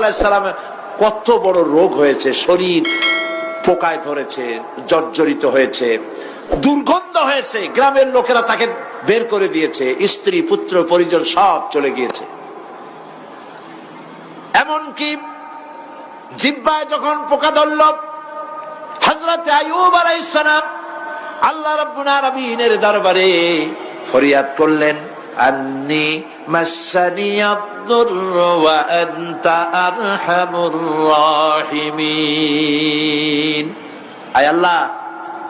আলাইসালামের কত বড় রোগ হয়েছে, শরীর পোকায় ধরেছে, জর্জরিত হয়েছে, দুর্গন্ধ হয়েছে, গ্রামের লোকেরা তাকে বের করে দিয়েছে, স্ত্রী, পুত্র, পরিজন সব চলে গিয়েছে। এমনকি জিব্বায় যখন পোকা ধরল হজরত আয়ুব আলাইসালাম আল্লাহ আলামিনের দরবারে ফরিয়াদ করলেন আন্নি মাসানিয়াদ-দুরর ওয়া আনতা আরহামুর রাহিমিন। আয় আল্লাহ,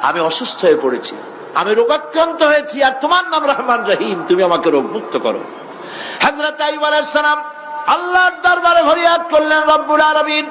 আমি অসুস্থ হয়ে পড়েছি। আমি রোগাক্রান্ত হয়েছি আর তোমার নাম রহমান রহিম, তুমি আমাকে রোগ মুক্ত করো। হযরত আইয়ুব আলাইহিস সালাম আল্লাহর দরবারে ফরিয়াদ করলেন, রব্বুল আলামিন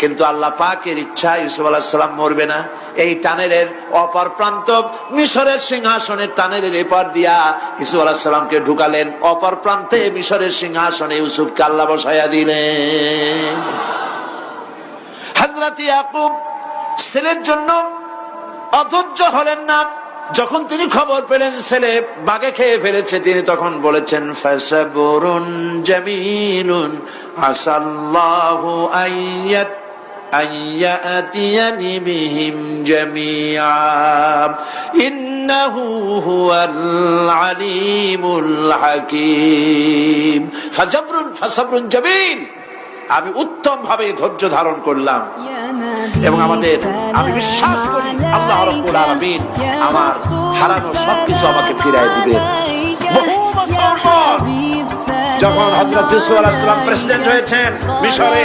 কিন্তু আল্লাহ পাকের ইচ্ছা ইউসুফ আলাহিসাল্লাম মরবে না। এই টানেলের অপর প্রান্ত মিশরের সিংহাসনের টানেলের এপার দিয়া ইউসুফ আলাহিসাল্লামকে ঢুকালেন। অপর প্রান্তে মিশরের সিংহাসনে ইউসুফকে আল্লাহ বসাইয়া দিলেন। হাজরাত ইয়াকুব ছেলের জন্য অধৈর্য হলেন না। যখন তিনি খবর পেলেন, ছেলে বাগে খেয়ে ফেলেছে, তিনি তখন বলেছেন, ফাসাবুরুন জামিলুন আসাল্লাহু আইয়াত আইয়াতিয়ানি বিহিম জামিআ ইন্নাহু হুয়াল আলিমুল হাকীম ফাসাবরুন ফাসাবরুন জামিল আমি উত্তম ভাবে ধৈর্য ধারণ করলাম। এবং আমাদের আমি বিশ্বাস করি আল্লাহ রব্বুল আলামিন আমার হারানো সবকিছু আমাকে ফিরাই দিবে। যখন হযরত ইউসুফ আলাইহিস সালাম প্রেসিডেন্ট হয়েছেন মিশরে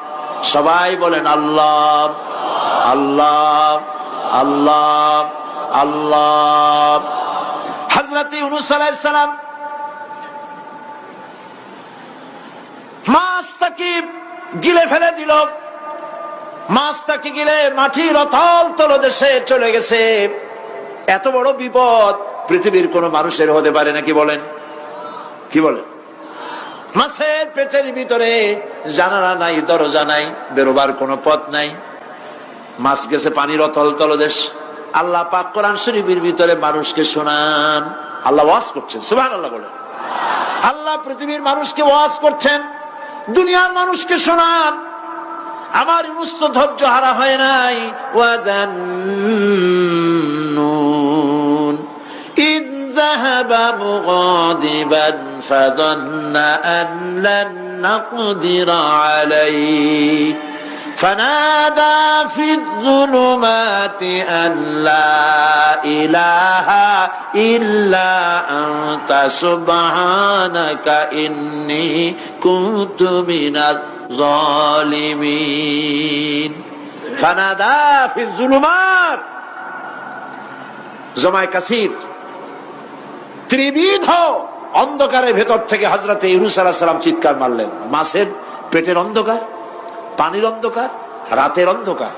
সবাই বলেন আল্লাহ আল্লাহ আল্লাহ আল্লাহ। হজরত ইউনুস গিলে ফেলে দিল। মাছ তাকে গিলে মাটির অথল তলদেশে চলে গেছে। এত বড় বিপদ পৃথিবীর কোন মানুষের হতে পারে নাকি বলেন? কি বলেন? মাছের পেটের ভিতরে জানালা নাই, দরজা নাই, বেরোবার কোনো পথ নাই। মাছ গেছে পানির অতল তলদেশ। আল্লাহ পাক কোরআন শরীফের ভিতরে মানুষকে শোনান। আল্লাহ ওয়াজ করছেন সুবহান আল্লাহ বলেন। আল্লাহ পৃথিবীর মানুষকে ওয়াজ করছেন, দুনিয়ার মানুষকে শোনান। আমার ইউনুস তো ধৈর্য হারা হয় নাই। ওয়াজান্নুন إذ ذهب مغاضبا فظن أن لن نقدر عليه فنادى في الظلمات أن لا إله إلا أنت سبحانك إني كنت من الظالمين فنادى في الظلمات জমায় কাসির ত্রিবিধ অন্ধকারের ভেতর থেকে হজরতে আলাহ সালাম চিৎকার মারলেন। মাছের পেটের অন্ধকার, পানির অন্ধকার, রাতের অন্ধকার।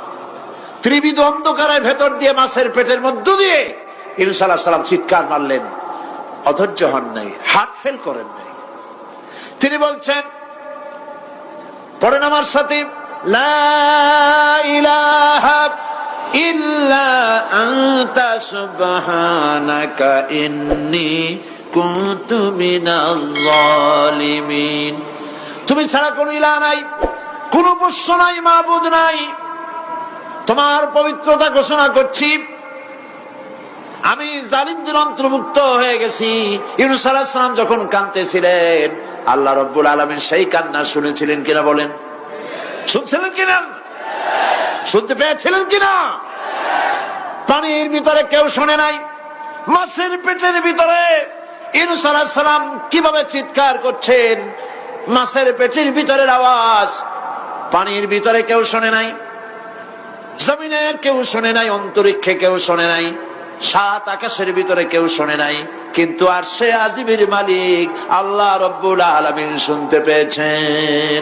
ত্রিবিধ অন্ধকারের ভেতর দিয়ে মাছের পেটের মধ্য দিয়ে আলাহ সালাম চিৎকার মারলেন। অধৈর্য হন নাই হার্ট ফেল করেন নাই। তিনি বলছেন, পড়েন আমার সাথে, লা ইলাহা তুমি ছাড়া কোনো ইলা নাই, কোন পোষ্য নাই, মাবুদ নাই। তোমার পবিত্রতা ঘোষণা করছি। আমি জালিমদের অন্তর্ভুক্ত হয়ে গেছি। ইউনুস আলাহ সালাম যখন কাঁদতেছিলেন, আল্লাহ রব্বুল আলমিন সেই কান্না শুনেছিলেন কিনা বলেন? শুনছিলেন কিনা? শুনতে পেয়েছিলেন কিনা? পানির ভিতরে কেউ শোনে নাই। মাছের পেটের ভিতরে ইনুস সালাম কীভাবে চিৎকার করছেন? মাছের পেটের ভিতরের আওয়াজ পানির ভিতরে কেউ শোনে নাই। জমিনের কেউ শোনে নাই, অন্তরিক্ষে কেউ শোনে নাই। সাত আকাশের ভিতরে কেউ শোনে নাই। কিন্তু আর সে আজিবির মালিক আল্লাহ রব্বুল আলমিন শুনতে পেয়েছেন।